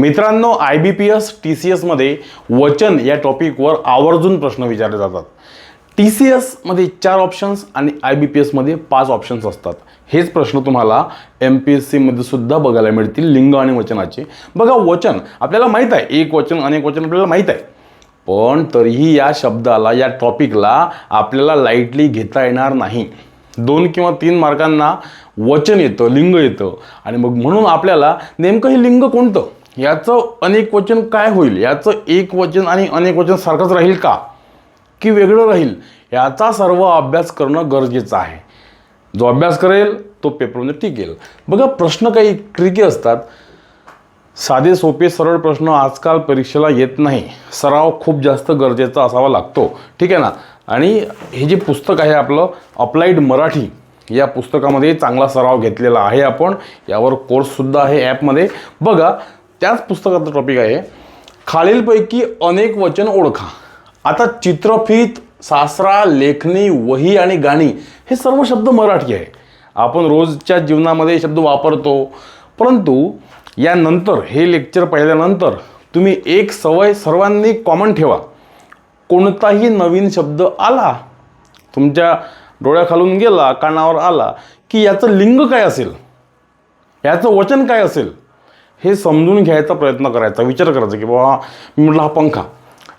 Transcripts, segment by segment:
मित्रांनो I B P S T C एसमध्ये वचन या टॉपिकवर आवर्जून प्रश्न विचारले जातात. टी सी एसमध्ये चार ऑप्शन्स आणि आय बी पी एसमध्ये पाच ऑप्शन्स असतात. हेच प्रश्न तुम्हाला एम पी एस सीमध्ये सुद्धा बघायला मिळतील लिंग आणि वचनाचे. बघा वचन आपल्याला माहीत आहे एक वचन अनेक वचन आपल्याला माहीत आहे. पण तरीही या शब्दाला या टॉपिकला आपल्याला लाईटली घेता येणार नाही. दोन किंवा तीन मार्कांना वचन येतं लिंग येतं. आणि मग म्हणून आपल्याला नेमकं हे लिंग कोणतं? याचं अनेक वचन काय होईल? याचं एक वचन आणि अनेक वचन सारखंच राहील का? की वेगळं राहील? याचा सर्व अभ्यास करणं गरजेचं आहे. जो अभ्यास करेल तो पेपरमध्ये टिकेल. बघा प्रश्न काही ट्रिकी असतात. साधे सोपे सरळ प्रश्न आजकाल परीक्षेला येत नाही. सराव खूप जास्त गरजेचा असावा लागतो. ठीक आहे ना? आणि हे जे पुस्तक आहे आपलं अप्लाइड मराठी या पुस्तकामध्ये चांगला सराव घेतलेला आहे आपण. यावर कोर्ससुद्धा आहे ॲपमध्ये बघा त्याच पुस्तकाचं टॉपिक आहे खालीलपैकी अनेक वचन ओळखा. आता चित्रफित सासरा लेखणी वही आणि गाणी हे सर्व शब्द मराठी आहे. आपण रोजच्या जीवनामध्ये शब्द वापरतो. परंतु यानंतर हे लेक्चर पाहिल्यानंतर तुम्ही एक सवय सर्वांनी कॉमन ठेवा. कोणताही नवीन शब्द आला तुमच्या डोळ्याखालून गेला कानावर आला की याचं लिंग काय असेल? याचं वचन काय असेल? हे समजून घ्यायचा प्रयत्न करायचा विचार करायचा की बाबा मी म्हटलं हा पंखा.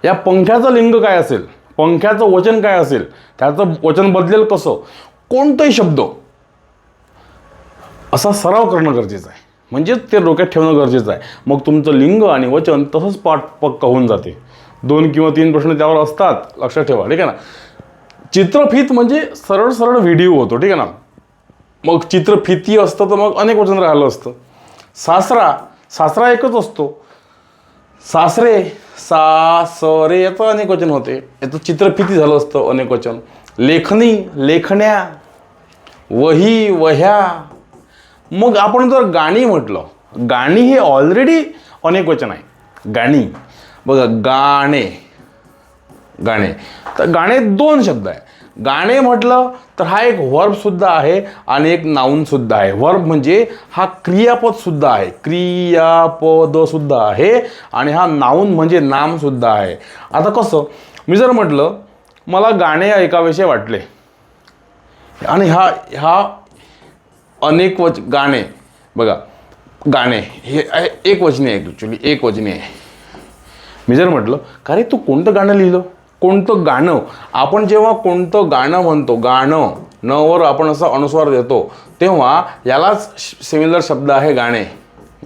या पंख्याचं लिंग काय असेल? पंख्याचं वचन काय असेल? त्याचं वचन बदलेल कसं? कोणताही शब्द. असा सराव करणं गरजेचं आहे. म्हणजेच ते डोक्यात ठेवणं गरजेचं आहे. मग तुमचं लिंग आणि वचन तसंच पाठ पक्का होऊन जाते. दोन किंवा तीन प्रश्न त्यावर असतात. लक्षात ठेवा ठीक आहे ना? चित्रफित म्हणजे सरळ सरळ व्हिडिओ होतो ठीक आहे ना? मग चित्रफिती असतं तर मग अनेक वचन राहिलं असतं. सासरा सासरा एकच असतो. सासरे सासरे याचं अनेक वचन होते. याचं चित्रफिती झालं असतं अनेक वचन. लेखणी लेखण्या वही वह्या. मग आपण जर गाणी म्हटलं गाणी हे ऑलरेडी अनेक वचन आहे. गाणी. बघा गाणे. गाणे. तर गाणे दोन शब्द आहे. गाणे म्हटलं तर हा एक व्हर्बसुद्धा आहे आणि एक नाऊनसुद्धा आहे. वर्ब म्हणजे हा क्रियापदसुद्धा आहे. क्रियापदसुद्धा आहे आणि हा नाऊन म्हणजे नामसुद्धा आहे. आता कसं मी जर म्हटलं मला गाणे ऐकावेसे वाटले. आणि हा हा अनेक वच गाणे बघा गाणे हे एक वचने आहे ॲक्च्युली एक वचने आहे. मी जर म्हटलं का रे तू कोणतं गाणं लिहिलं? कोणतं गाणं आपण जेव्हा कोणतं गाणं म्हणतो गाणं न वर आपण असा अनुस्वार देतो तेव्हा यालाच सिमिलर शब्द आहे गाणे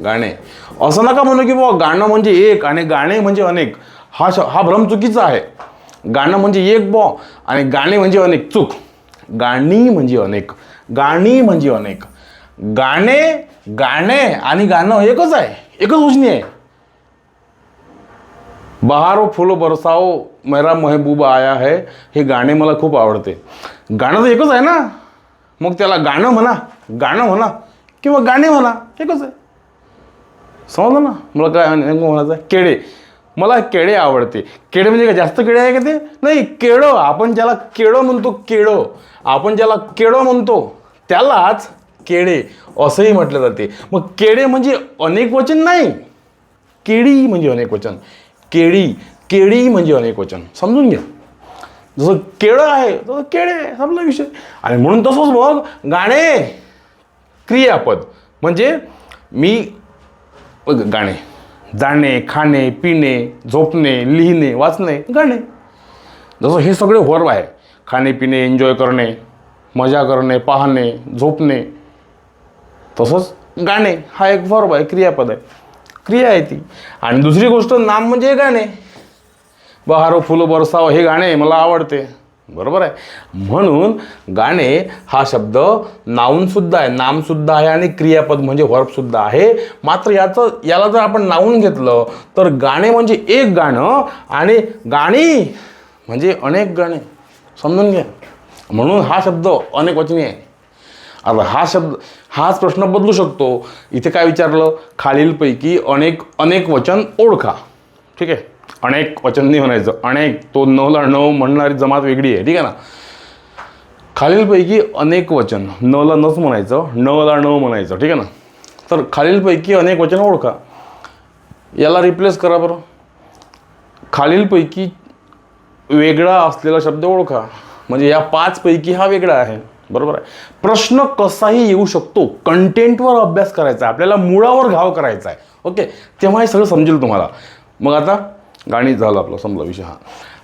गाणे. असं नका म्हणू की बाबा गाणं म्हणजे एक आणि गाणे म्हणजे अनेक. हा श हा भ्रम चुकीचा आहे. गाणं म्हणजे एक बॉ आणि गाणे म्हणजे अनेक. चूक. गाणी म्हणजे अनेक. गाणी म्हणजे अनेक. गाणे गाणे आणि गाणं एकच आहे. एकच उजनी आहे. बहारो फुलो बरसाओ मेरा महबूबा आया है हे गाणे मला खूप आवडते. गाणं तर एकच आहे ना? मग त्याला गाणं म्हणा गाणं म्हणा किंवा गाणे म्हणा एकच आहे. समजलं ना? मला काय नेमकं म्हणायचं केळे मला केळे आवडते. केळे म्हणजे काय? जास्त केळे आहे का ते? नाही केळं आपण ज्याला केळं म्हणतो केळं आपण ज्याला केळं म्हणतो त्यालाच केळे असंही म्हटलं जाते. मग केळे म्हणजे अनेक वचन नाही. केळी म्हणजे अनेक वचन. केळी. केळी म्हणजे अनेक वचन. समजून घ्या. जसं केळं आहे तसं केळे आहे, विषय. आणि म्हणून तसंच मग गाणे. क्रियापद. म्हणजे मी गाणे. जाणे खाणे पिणे झोपणे लिहिणे वाचणे गाणे. जसं हे सगळे वर्व आहे. खाणे पिणे एन्जॉय करणे मजा करणे पाहणे झोपणे. तसंच गाणे. हा एक वर्व आहे क्रियापद आहे. क्रिया आहे ती. आणि दुसरी गोष्ट नाम म्हणजे गाणे. बहारो फुलं बरसाव हे गाणे मला आवडते. बरोबर आहे? म्हणून गाणे हा शब्द नाऊनसुद्धा आहे. नामसुद्धा आहे आणि क्रियापद म्हणजे वर्बसुद्धा आहे. मात्र याचं याला जर आपण नाऊन घेतलं तर गाणे म्हणजे एक गाणं आणि गाणी म्हणजे अनेक गाणे. समजून घ्या. म्हणून हा शब्द अनेक वचनी आहे. आता हा शब्द हाच प्रश्न बदलू शकतो. इथे काय विचारलं? खालीलपैकी अनेक अनेक वचन ओळखा. ठीक आहे? अनेक वचन नाही म्हणायचं. अनेक तो नला न म्हणणारी जमात वेगळी आहे. ठीक आहे ना? खालीलपैकी अनेक वचन. नला नच म्हणायचं. नला न म्हणायचं. ठीक आहे ना? तर खालीलपैकी अनेक वचन ओळखा. याला रिप्लेस करा बरं. खालीलपैकी वेगळा असलेला शब्द ओळखा. म्हणजे या पाचपैकी हा वेगळा आहे. बरोबर आहे? प्रश्न कसाही येऊ शकतो कंटेंटवर अभ्यास करायचा आहे आपल्याला मुळावर घाव करायचा आहे. ओके? तेव्हा हे सगळं समजेल तुम्हाला. मग आता गाणी झालं आपलं समजा विषय हा.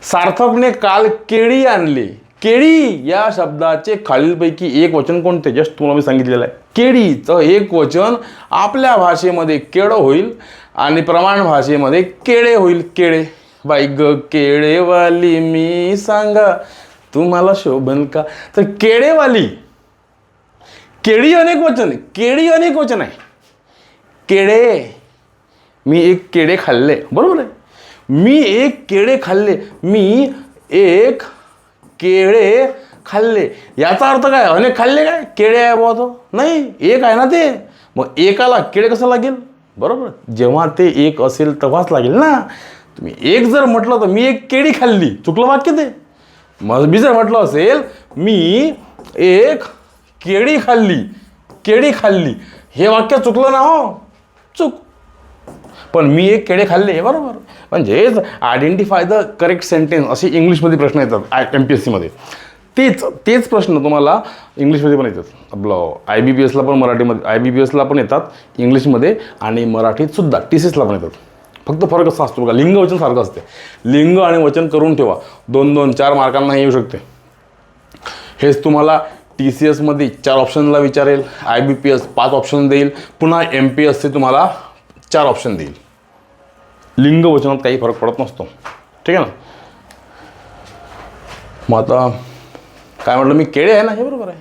सार्थकने काल केळी आणली. केळी या शब्दाचे खालीलपैकी एक वचन कोणते? जस्ट तुम्हाला मी सांगितलेलं आहे. केळीचं एक वचन आपल्या भाषेमध्ये केळं होईल आणि प्रमाण भाषेमध्ये केळे होईल. केळे. बाई ग केळेवाली मी सांगा. तुम्हाला शोभन का? तर केळेवाली. केळी अनेक वचन आहे केळी अनेक वचन आहे. केळे. मी एक केळे खाल्ले. बरोबर आहे? मी एक केळे खाल्ले. मी एक केळे खाल्ले. याचा अर्थ काय? अनेक खाल्ले काय? केळे आहे बुवा तो. नाही एक आहे ना ते. मग एकाला केळे कसं लागेल? बरोबर जेव्हा ते एक असेल तेव्हाच लागेल ना? तुम्ही एक जर म्हटलं तर मी एक केळी खाल्ली. चुकलं वाक्य ते? मग मी जर म्हटलं असेल मी एक केळी खाल्ली केळी खाल्ली. हे वाक्य चुकलं ना हो? चुक. पण मी एक केळे खाल्ले हे बरोबर. म्हणजेच आयडेंटिफाय द करेक्ट सेंटेन्स असे इंग्लिशमध्ये प्रश्न येतात आय एम पी एस सीमध्ये तेच तेच प्रश्न तुम्हाला इंग्लिशमध्ये पण येतात. आपलं आय बी पी एसला पण मराठीमध्ये आय बी बी एसला पण येतात इंग्लिशमध्ये आणि मराठीत सुद्धा टी सी एसला पण येतात. फक्त फरक असा असतो बघा. लिंग वचन सारखं असते. लिंग आणि वचन करून ठेवा. दोन दोन चार मार्कांना येऊ शकते. हेच तुम्हाला टी सी एसमध्ये चार ऑप्शनला विचारेल आय बी पी एस पाच ऑप्शन देईल पुन्हा एम पी एसचे तुम्हाला चार ऑप्शन देईल. लिंग वचनात काही फरक पडत नसतो. ठीक आहे ना? मग आता काय म्हटलं मी? केळे आहे ना? हे बरोबर आहे.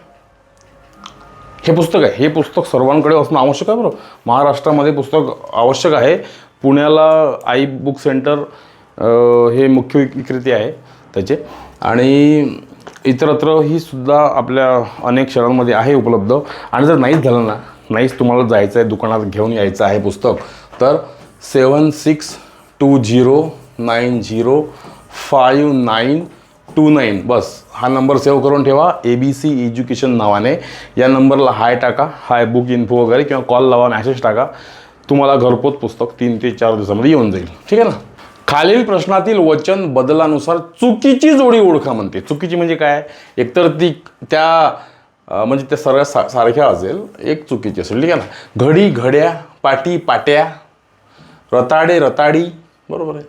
हे पुस्तक आहे. हे पुस्तक सर्वांकडे असणं आवश्यक आहे बरोबर? महाराष्ट्रामध्ये पुस्तक आवश्यक आहे. पुण्याला आई बुक सेंटर हे मुख्य विक्रेते आहे त्याचे. आणि इतरत्र ही सुद्धा आपल्या अनेक शहरांमध्ये आहे उपलब्ध. आणि जर नाहीच झालं ना नाहीच तुम्हाला जायचं आहे दुकानात घेऊन यायचं आहे पुस्तक तर seven six two zero nine zero five nine two nine. बस हा नंबर सेव्ह करून ठेवा. ए बी सी एज्युकेशन नावाने. या नंबरला हाय टाका हाय बुक इन्फो वगैरे किंवा कॉल लावा मॅसेज टाका. तुम्हाला घरपोच पुस्तक तीन ते चार दिवसामध्ये येऊन जाईल. ठीक आहे ना? खालील प्रश्नातील वचन बदलानुसार चुकीची जोडी ओळखा म्हणते. चुकीची म्हणजे काय? एकतर ती त्या म्हणजे त्या सर्व सा सारख्या असेल एक चुकीची असेल. ठीक आहे ना? घडी घड्या पाटी पाट्या रताडे रताडी बरोबर आहे?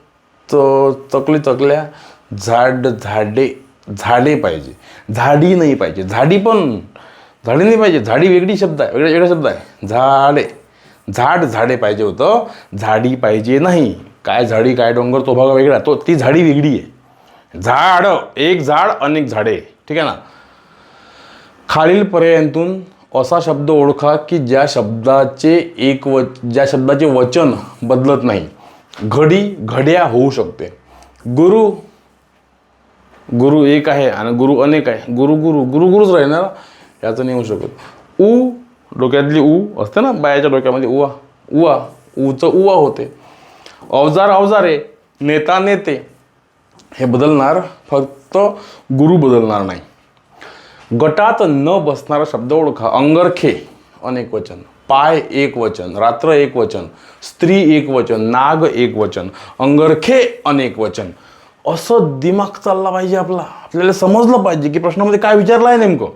च चकली चकल्या झाड झाडे झाडे पाहिजे. झाडी नाही पाहिजे. झाडी पण झाडी नाही पाहिजे. झाडी वेगळी शब्द आहे. वेगळा वेगळा शब्द आहे. झाडे. झाड झाडे पाहिजे होतं. झाडी पाहिजे नाही. काय झाडी काय डोंगर तो भाग वेगळा. तो ती झाडी वेगळी आहे. झाड एक झाड अनेक झाडे. ठीक आहे ना? खालील पर्यायांतून असा शब्द ओळखा की ज्या शब्दाचे एक व ज्या शब्दाचे वचन बदलत नाही. घडी घड्या होऊ शकते. गुरु गुरु एक आहे आणि गुरु अनेक आहे. गुरु गुरु गुरु गुरुच राहणार याचं नाही होऊ शकत. ऊ डोक्यातली ऊ असते ना बायाच्या डोक्यामध्ये उवा. उवा ऊचं उवा होते. अवजार अवजारे नेता नेते हे बदलणार फक्त गुरु बदलणार नाही. गटात न बसणारा शब्द ओळखा. अंगरखे अनेक वचन. पाय एक वचन रात्र एक वचन स्त्री एक वचन नाग एक वचन अंगरखे अनेक वचन. असं दिमाग चालला पाहिजे आपला. आपल्याला समजलं पाहिजे की प्रश्नामध्ये काय विचारलं आहे नेमकं?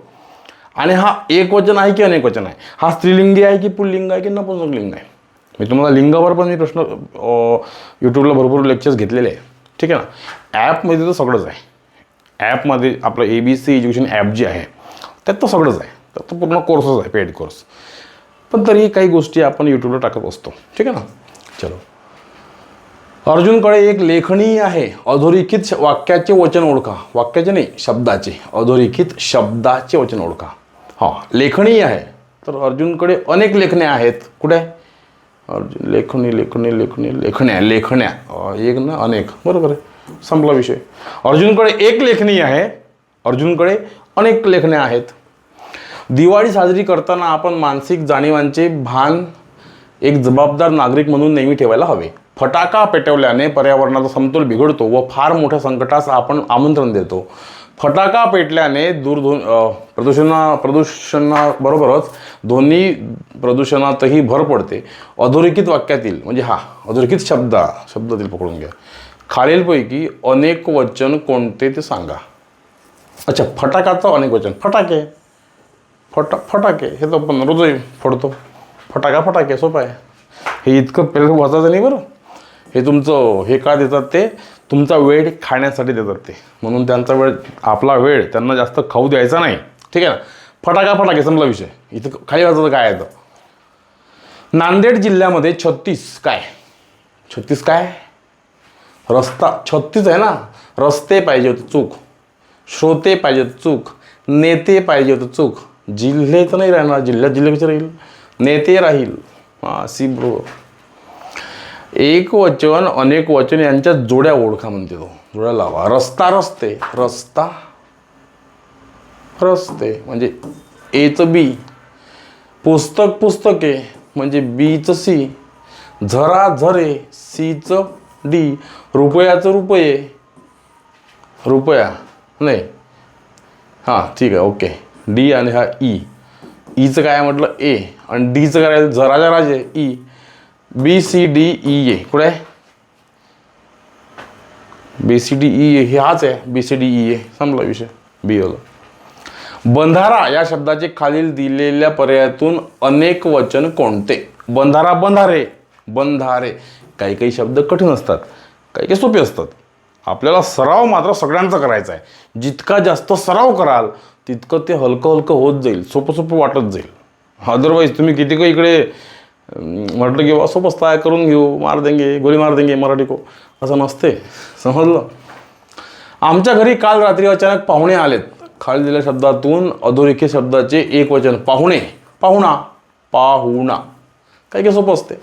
आणि हा एक वचन आहे की अनेक वचन आहे? हा स्त्रीलिंगी आहे की पुल्लिंग आहे की नपुंसकलिंग आहे? मी तुम्हाला लिंगावर पण मी प्रश्न यूट्यूबला भरपूर लेक्चर्स घेतलेले आहे. ठीक आहे ना? ॲपमध्ये तर सगळंच आहे. ॲपमध्ये आपलं A B C education app जे आहे त्यात तर सगळंच आहे. त्यात तर पूर्ण कोर्सच आहे पेड कोर्स पण तरी काही गोष्टी आपण यूट्यूबला टाकत असतो. ठीक आहे ना? चलो. अर्जुनकडे एक लेखणी आहे. अधोरेखित श- वाक्याचे वचन ओळखा. वाक्याचे नाही शब्दाचे. अधोरेखित शब्दाचे वचन ओळखा. हां लेखणी आहे. तर अर्जुनकडे अनेक लेखण्या आहेत. कुठे? अर्जुन लेखणी लेखणी लेखणी लेखण्या लेखण्या. एक ना अनेक. बरोबर आहे. संपला विषय. अर्जुनकडे एक लेखणी आहे. अर्जुनकडे अनेक लेखण्या आहेत. दिवाळी साजरी करताना आपण मानसिक जाणीवांचे भान एक जबाबदार नागरिक म्हणून नेहमी ठेवायला हवे. फटाका पेटवल्याने पर्यावरणाचा समतोल बिघडतो व फार मोठ्या संकटास आपण आमंत्रण देतो. फटाका पेटल्याने दूरध्वनी प्रदूषणा प्रदूषणाबरोबरच ध्वनी प्रदूषणातही भर पडते. अधोरेखित वाक्यातील म्हणजे हा अधोरेखित शब्द शब्दातील पकडून घ्या. खालीलपैकी अनेक वचन कोणते ते सांगा. अच्छा फटाकाचं अनेक वचन. फटाके. फटा फटाके. हे तर आपण रोजही फोडतो. फटाका फटाके सोपं आहे. हे इतकं पहिलं वाचायचं नाही बरं. हे तुमचं हे का देतात ते? तुमचा वेळ खाण्यासाठी देतात ते. म्हणून त्यांचा वेळ आपला वेळ त्यांना जास्त खाऊ द्यायचा नाही. ठीक आहे ना? फटाका फटाके संपला विषय. इथं खाली वाचायचं काय आहे तर नांदेड जिल्ह्यामध्ये छत्तीस काय? छत्तीस काय? रस्ता छत्तीस आहे ना? रस्ते पाहिजे होते चूक. श्रोते पाहिजे होते चूक. नेते पाहिजे होते चूक. जिल्हे तर नाही राहणार जिल्ह्यात जिल्हे राहील. नेते राहील. हां सी ब्रो एक वचन अनेक वचन यांच्या जोड्या ओळखा म्हणते तो. जोड्या लावा. रस्ता रस्ते. रस्ता रस्ते. म्हणजे एचं बी पुस्तक पुस्तके. म्हणजे बीचं सी झरा झरे. सीचं डी रुपयाचं रुपये. रुपया. नाही. हां ठीक आहे. ओके. डी आणि हा e. e ई ईचं काय म्हटलं? ए आणि डीचं काय राहिलं? झराच्या राजे. E B C D E A कुठे? आहे B C D E A हे हाच आहे. B C D E A संपला विषय. बी ओला बंधारा या शब्दाचे खालील दिलेल्या पर्यायातून अनेक वचन कोणते? बंधारा बंधारे. बंधारे. काही काही शब्द कठीण असतात. काही काही सोपे असतात. आपल्याला सराव मात्र सगळ्यांचा करायचा आहे. जितका जास्त सराव कराल तितकं ते हलकं हलकं होत जाईल. सोपं सोपं वाटत जाईल. अदरवाईज तुम्ही किती काही इकडे म्हटलं की बा सोपं तयार करून घेऊ मार देंगे गोळी मार देंगे मराठी को असं नसते. समजलं? आमच्या घरी काल रात्री अचानक पाहुणे आलेत. खाली दिलेल्या शब्दातून अधोरेखित शब्दाचे एक वचन पाहुणे पाहुणा पाहुणा. काही काही सोपं असते.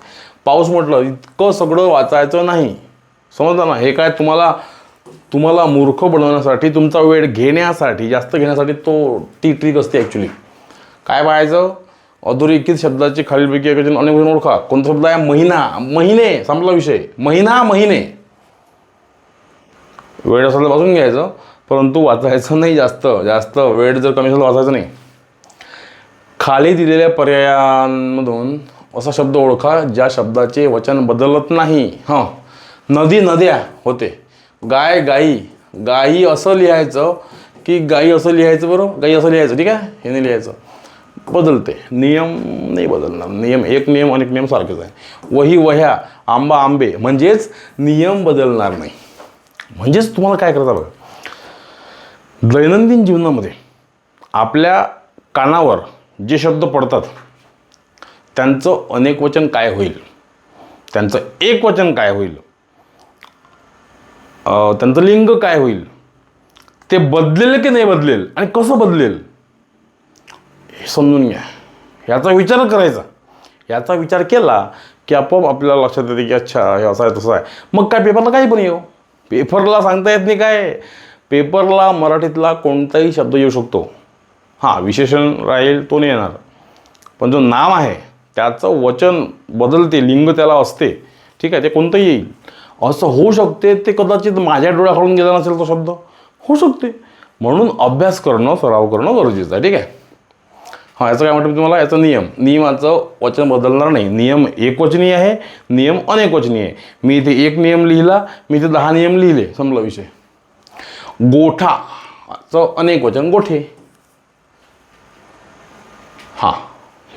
पाऊस म्हटलं इतकं सगळं वाचायचं नाही. समजलं ना? हे काय तुम्हाला तुम्हाला मूर्ख बनवण्यासाठी तुमचा वेळ घेण्यासाठी जास्त घेण्यासाठी तो ती ट्रिक असते ॲक्च्युली काय पाहायचं अधोरेखित शब्दाचे खालीलपैकी एक अनेक ओळखा. कोणता शब्द आहे? महिना. महिने. संपला विषय. महिना महिने. वेळ असेल तर वाचून घ्यायचं परंतु वाचायचं नाही जास्त. जास्त वेळ जर कमी असेल तर वाचायचं नाही. खाली दिलेल्या पर्यायांमधून असा शब्द ओळखा ज्या शब्दाचे वचन बदलत नाही. हां. नदी नद्या होते. गाय गाई. गाई असं लिहायचं की गाई असं लिहायचं बरं गाई असं लिहायचं. ठीक आहे? हे नाही लिहायचं. बदलते. नियम नाही बदलणार. नियम एक नियम अनेक नियम सारखेच आहे वही वह्या आंबा आंबे म्हणजेच नियम बदलणार नाही. म्हणजेच तुम्हाला काय करता बघा. दैनंदिन जीवनामध्ये आपल्या कानावर जे शब्द पडतात त्यांचं अनेक वचन काय होईल? त्यांचं एक वचन काय होईल? त्यांचं लिंग काय होईल? ते बदलेल की नाही बदलेल? आणि कसं बदलेल? हे समजून घ्या. याचा विचार करायचा. याचा विचार केला की आपोआप आपल्याला लक्षात येते की अच्छा हे असं आहे तसं आहे. मग काय पेपरला काही पण येऊ. पेपरला सांगता येत नाही काय? पेपरला मराठीतला कोणताही शब्द येऊ शकतो. हां विशेषण राहील तो नाही येणार. पण जो नाम आहे त्याचं वचन बदलते लिंग त्याला असते. ठीक आहे ते कोणतंही येईल. असं होऊ शकते ते कदाचित माझ्या डोळ्याकडून गेला नसेल तो शब्द. होऊ शकते. म्हणून अभ्यास करणं सराव करणं गरजेचं आहे. ठीक आहे? हां याचं काय म्हणतो मी तुम्हाला? याचा नियम. नियमाचं वचन बदलणार नाही. नियम एकवचनीय आहे नियम अनेकवचनीय आहे. मी इथे एक नियम लिहिला मी इथे दहा नियम लिहिले. संपला विषय. गोठाचं अनेक वचन गोठे. हां.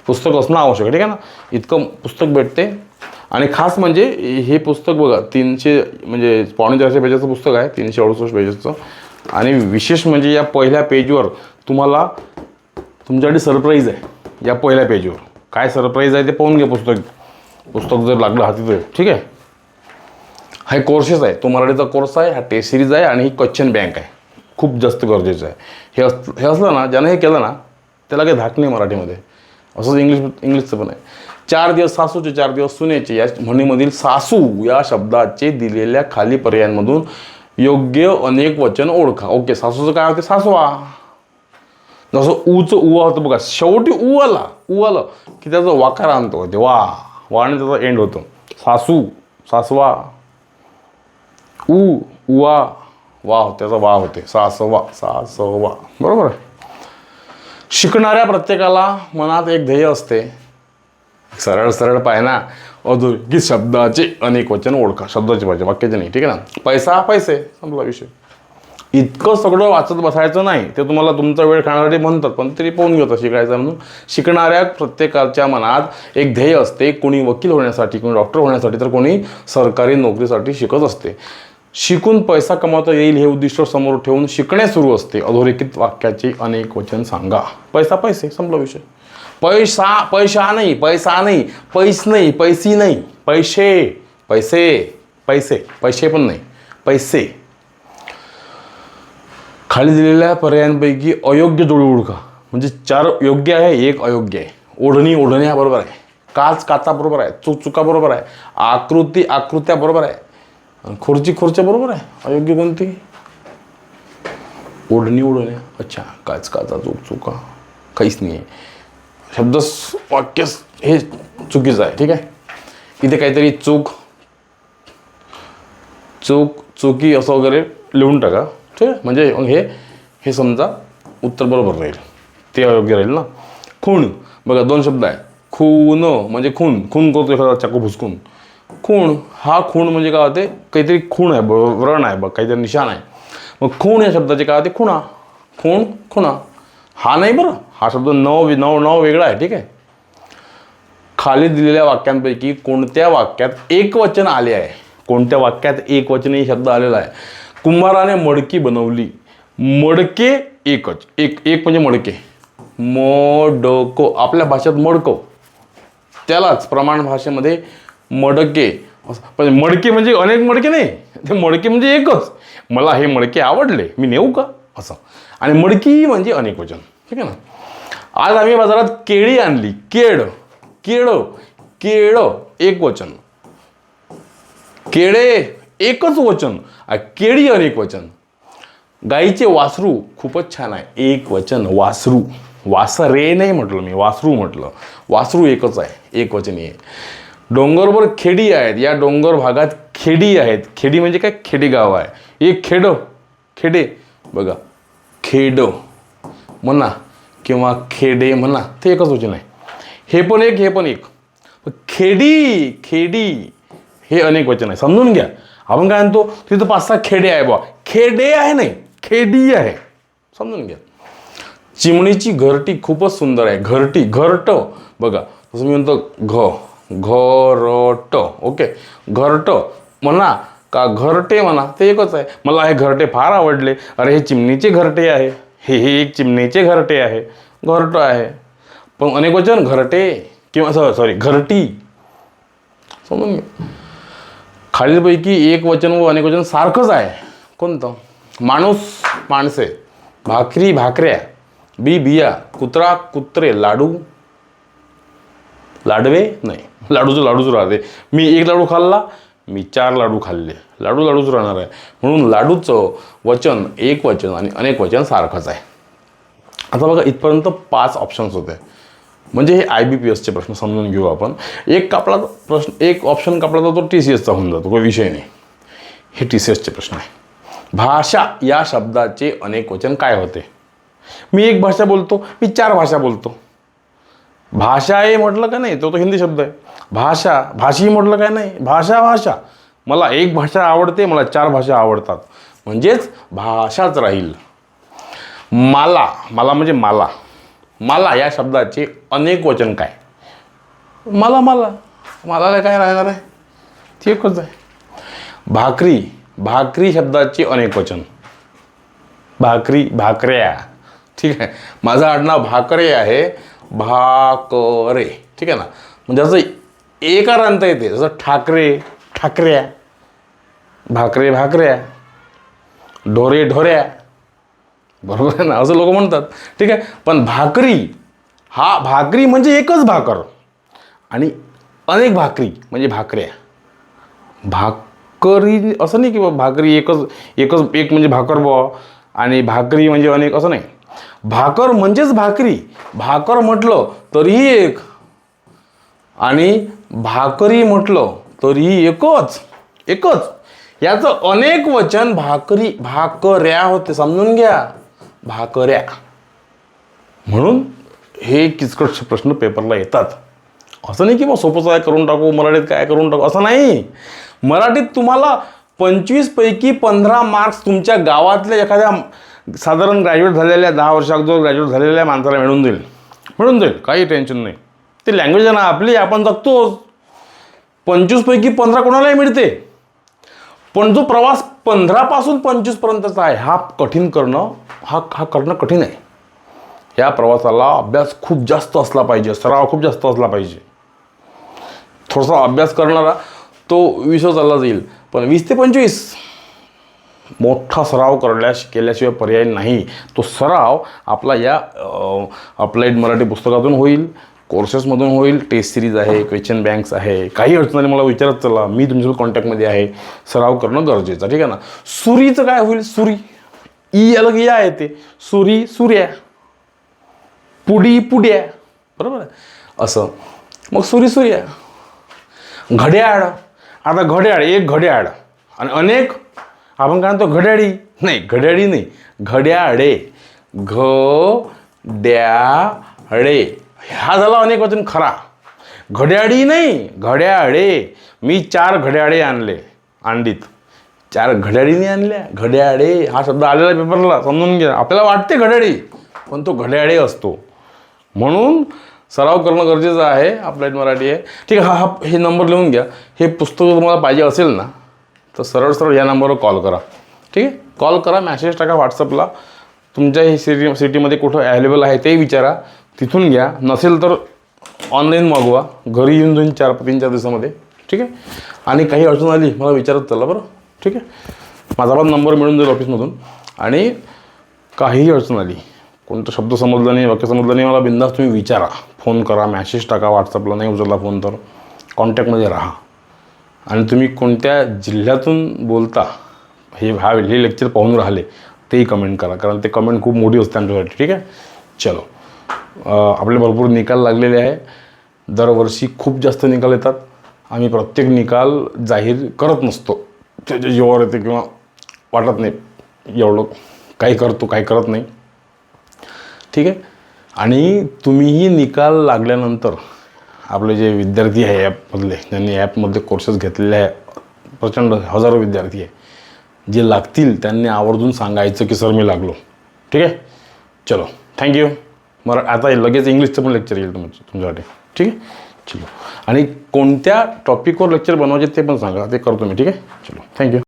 पुस्तक असणं आवश्यक आहे ठीक आहे ना? इतकं पुस्तक भेटते. आणि खास म्हणजे हे पुस्तक बघा तीनशे म्हणजे पावणे चारशे पेजेसचं पुस्तक आहे तीनशे अडुसष्ट पेजेसचं. आणि विशेष म्हणजे या पहिल्या पेजवर तुम्हाला तुमच्यासाठी सरप्राईज आहे. या पहिल्या पेजवर काय सरप्राईज आहे ते पाहून घ्या पुस्तक. पुस्तक जर लागलं हाती तर. ठीक आहे? हा कोर्सेस आहे. तो मराठीचा कोर्स आहे हा टेस्ट सिरीज आहे आणि ही क्वेश्चन बँक आहे. खूप जास्त गरजेचं आहे. हे अस हे असलं ना ज्यानं हे केलं ना त्याला काही धाक नाही मराठीमध्ये. असंच इंग्लिश इंग्लिशचं पण आहे. चार दिवस सासूचे चार दिवस सुनेचे या म्हणीमधील सासू या शब्दाचे दिलेल्या खाली पर्यायांमधून योग्य अनेक वचन ओळखा. ओके सासूचं काय होते? सासवा. जसं ऊचं उ होतं बघा शेवटी उ आला. उ आलं की त्याचा वाकार आणतो. ते वा वाने त्याचा एंड होतो. सासू सासवा. उ उवा वा त्याचा वा होते. सासवा सासवा. वा वा बरोबर आहे? शिकणाऱ्या प्रत्येकाला मनात एक ध्येय असते. सरळ सरळ पाय ना की शब्दाचे अनेक वचन ओळखा. शब्दाचे पाहिजे वाक्याचे नाही. ठीक आहे ना? पैसा पैसे संपला विषय. इतकं सगळं वाचत बसायचं नाही. ते तुम्हाला तुमचा वेळ खाण्यासाठी म्हणतात पण तरी पाहून घेतं शिकायचं म्हणून. शिकणाऱ्या प्रत्येकाच्या मनात एक ध्येय असते कोणी वकील होण्यासाठी कोणी डॉक्टर होण्यासाठी तर कोणी सरकारी नोकरीसाठी शिकत असते. शिकून पैसा कमावता येईल हे उद्दिष्ट समोर ठेवून शिकणे सुरू असते. अधोरेखित वाक्याचे अनेक वचन सांगा. पैसा पैसे संपला विषय. पैसा पैसा नाही पैसा नाही पैस नाही पैसी नाही. पैसे पैसे पैसे पैसे पण नाही. पैसे. खाली दिलेल्या पर्यायांपैकी अयोग्य डोळी उडका. म्हणजे चार योग्य आहे एक अयोग्य आहे. ओढणी ओढण्या बरोबर आहे. काच काचा बरोबर आहे. चूक चुका बरोबर आहे. आकृती आकृत्या बरोबर आहे. खुर्ची खुर्च्या बरोबर आहे. अयोग्य कोणती? ओढणी ओढण्या अच्छा काच काचा चूक चुका. काहीच नाही आहे. शब्द वाक्य हे चुकीचं आहे. ठीक आहे? इथे काहीतरी चूक चूक चुकी असं वगैरे लिहून टाका. ठीक आहे म्हणजे हे हे समजा उत्तर बरोबर राहील. ते अयोग्य राहील ना? खूण. बघा दोन शब्द आहे. खून म्हणजे खून. खून करतो एखादा चाकू भुसकून खूण. हा खूण म्हणजे काय होते? काहीतरी खूण आहे ब- व्रण आहे बघ काहीतरी निशाण आहे. मग खूण या शब्दाचे काय होते? खुणा. खूण खुणा. हा नाही बरं. हा शब्द नव नव नव वेगळा आहे ठीक आहे? खाली दिलेल्या वाक्यांपैकी कोणत्या वाक्यात एक वचन आले आहे? कोणत्या वाक्यात एक वचन शब्द आलेला आहे? कुंभाराने मडकी बनवली. मडके एकच. एक एक म्हणजे मडके. मोडको. आपल्या भाषेत मडको त्यालाच प्रमाण भाषेमध्ये मडके. असं पण मडके म्हणजे अनेक मडके नाही. ते मडके म्हणजे एकच. मला हे मडके आवडले. मी नेऊ का? असं. आणि मडकी म्हणजे अनेक वचन. ठीक आहे ना? आज आम्ही बाजारात केळी आणली. केळ. केळ. केळ. एक वचन. केळे. एकच वचन आ, केळी अनेक वचन. गाईचे वासरू खूपच छान आहे. एक वचन वासरू. वासरे नाही म्हटलं मी वासरू म्हटलं. वासरू एकच आहे एक वचनी आहे डोंगरवर खेडी आहेत. या डोंगर भागात खेडी आहेत. खेडी म्हणजे काय? खेडी गाव आहे. एक खेड खेडे. बघा खेड म्हणा किंवा खेडे म्हणा ते एकच वचन आहे. हे पण एक हे पण एक. खेडी खेडी हे अनेक वचन आहे. समजून घ्या. आपण काय म्हणतो तिथं पाच सहा खेडे आहे बा खेडे आहे नाही खेडी आहे. समजून घ्या. चिमणीची घरटी खूपच सुंदर आहे. घरटी घरट. बघा तसं मी म्हणतो घ घरट. ओके? घरट म्हणा का घरटे म्हणा ते एकच आहे. मला हे घरटे फार आवडले. अरे हे चिमणीचे घरटे आहे. हे हे एक चिमणीचे घरटे आहे. घरट आहे. पण अनेक वचन घरटे किंवा सॉरी घरटी. समजून घ्या. खालीलपैकी एक वचन व अनेक वचन सारखंच आहे. कोणतं? माणूस माणसे भाकरी भाकऱ्या बी बिया कुत्रा कुत्रे लाडू. लाडवे? नाही. लाडूचं लाडूच राहते. मी एक लाडू खाल्ला मी चार लाडू खाल्ले. लाडू लाडूच राहणार आहे. म्हणून लाडूचं वचन एक वचन आणि अनेक वचन सारखंच आहे. आता बघा इथपर्यंत पाच ऑप्शन्स होते. म्हणजे हे आय बी पी एसचे प्रश्न समजून घेऊ आपण. एक कापला प्रश्न एक ऑप्शन कापला जातो तो टी सी एसचा होऊन जातो काही विषय नाही. हे टी सी एसचे प्रश्न आहे. भाषा या शब्दाचे अनेक वचन काय होते? मी एक भाषा बोलतो मी चार भाषा बोलतो. भाषा आहे म्हटलं का नाही? तो तो हिंदी शब्द आहे. भाषा भाषी म्हटलं काय नाही? भाषा भाषा. मला एक भाषा आवडते मला चार भाषा आवडतात. म्हणजेच भाषाच राहील. माला मला म्हणजे माला. मला या शब्दाचे अनेक वचन काय? मला मला. मला काय राहणार आहे? ते एकच आहे. भाकरी भाकरी शब्दाचे अनेक वचन. भाकरी भाकऱ्या. ठीक आहे. माझं आडनाव भाकरे आहे. भाकरे. ठीक आहे ना? म्हणजे असं एकार अंत येते. जसं ठाकरे ठाकऱ्या. भाकरे भाकऱ्या. ढोरे ढोऱ्या. बरोबर आहे ना? असं लोक म्हणतात. ठीक आहे? पण भाकरी हा भाकरी म्हणजे एकच भाकर. आणि अनेक भाकरी म्हणजे भाकऱ्या. भाकरी असं नाही की बा भाकरी एकच एकच एक म्हणजे भाकर बुवा. आणि भाकरी म्हणजे अनेक असं नाही. भाकर म्हणजेच भाकरी. भाकर म्हटलं तरीही एक. आणि भाकरी म्हटलं तरीही एकच. एकच. याचं अनेक वचन भाकरी भाकऱ्या होते. समजून घ्या. भाकऱ्या. म्हणून हे किचकट प्रश्न पेपरला येतात. असं नाही की मग सोपंच काय करून टाकू मराठीत काय करून टाकू असं नाही. मराठीत तुम्हाला पंचवीसपैकी पंधरा मार्क्स तुमच्या गावातल्या एखाद्या साधारण ग्रॅज्युएट झालेल्या दहा वर्षा अगोदर ग्रॅज्युएट झालेल्या माणसाला मिळून जाईल. मिळून जाईल काही टेन्शन नाही. ते लँग्वेज आहे ना आपली आपण जगतोच. पंचवीसपैकी पंधरा कोणालाही मिळते. पण जो प्रवास पंधरापासून पंचवीसपर्यंतचा आहे हा कठीण करणं हा हा करणं कठीण आहे. या प्रवासाला अभ्यास खूप जास्त असला पाहिजे सराव खूप जास्त असला पाहिजे. थोडासा अभ्यास करणारा तो वीसवर चालला जाईल पण वीस ते पंचवीस. मोठा सराव करण्यास केल्याशिवाय पर्याय नाही. तो सराव आपला या अप्लाईड मराठी पुस्तकातून होईल. कोर्सेसमधून होईल टेस्ट सिरीज आहे क्वेश्चन बँक्स आहे काही अडचणी मला विचारत चला. मी तुमच्यासोबत कॉन्टॅक्टमध्ये आहे. सराव करणं गरजेचं ठीक आहे ना? सुरीचं काय होईल? सुरी. ई अलग या येते. सुरी सूर्या. पुडी पुड्या. बरोबर आहे? असं. मग सुरी सूर्या. घड्याळ. आता घड्याळ एक घड्याळ. आणि अनेक. आपण काय म्हणतो? घड्याळी. नाही घड्याळी नाही. घड्याळे. घ ड्याळे हा झाला अनेक वचन खरा. घड्याळी नाही घड्याळे. मी चार घड्याळे आणले अंडीत. चार घड्याळीने आणल्या. घड्याळे हा शब्द आलेला पेपरला समजून घ्या. आपल्याला वाटते घड्याळी पण तो घड्याळे असतो. म्हणून सराव करणं गरजेचं आहे अप्लाइड मराठी आहे. ठीक आहे हा हा हे नंबर लिहून घ्या. हे पुस्तक तुम्हाला पाहिजे असेल ना तर सरळ सरळ या नंबरवर कॉल करा. ठीक आहे? कॉल करा मॅसेज टाका व्हॉट्सअपला तुमच्या हे सिटी सिटीमध्ये कुठं अवेलेबल आहे ते विचारा. तिथून घ्या. नसेल तर ऑनलाईन मागवा. घरी येऊन जाईन चार तीन चार दिवसामध्ये. ठीक आहे? आणि काही अडचण आली मला विचारत चला बरं. ठीक आहे? माझा पण नंबर मिळून जाईल ऑफिसमधून आणि काहीही अडचण आली कोणता शब्द समजला नाही वाक्य समजलं नाही मला बिंदास तुम्ही विचारा. फोन करा मॅसेज टाका व्हॉट्सअपला नाही उचलला फोन तर. कॉन्टॅक्टमध्ये राहा. आणि तुम्ही कोणत्या जिल्ह्यातून बोलता हे हा हे लेक्चर पाहून राहिले तेही कमेंट करा. कारण ते कमेंट खूप मोठी असते आमच्यासाठी. ठीक आहे? चलो. आपले भरपूर निकाल लागलेले आहे. दरवर्षी खूप जास्त निकाल येतात. आम्ही प्रत्येक निकाल जाहीर करत नसतो. त्याच्या जीवावर येते किंवा वाटत नाही. एवढं काही करतो काही करत नाही. ठीक आहे? आणि तुम्हीही निकाल लागल्यानंतर आपले जे विद्यार्थी आहे ॲपमधले ज्यांनी ॲपमध्ये कोर्सेस घेतलेले आहे. प्रचंड हजारो विद्यार्थी आहे. जे लागतील त्यांनी आवर्जून सांगायचं की सर मी लागलो. ठीक आहे? चलो. थँक्यू मरा आता लगेच इंग्लिशचं पण लेक्चर येईल तुमचं तुमच्यासाठी. ठीक आहे? चलो. आणि कोणत्या टॉपिकवर लेक्चर बनवायचे ते पण सांगा ते करतो मी. ठीक आहे? चलो. थँक्यू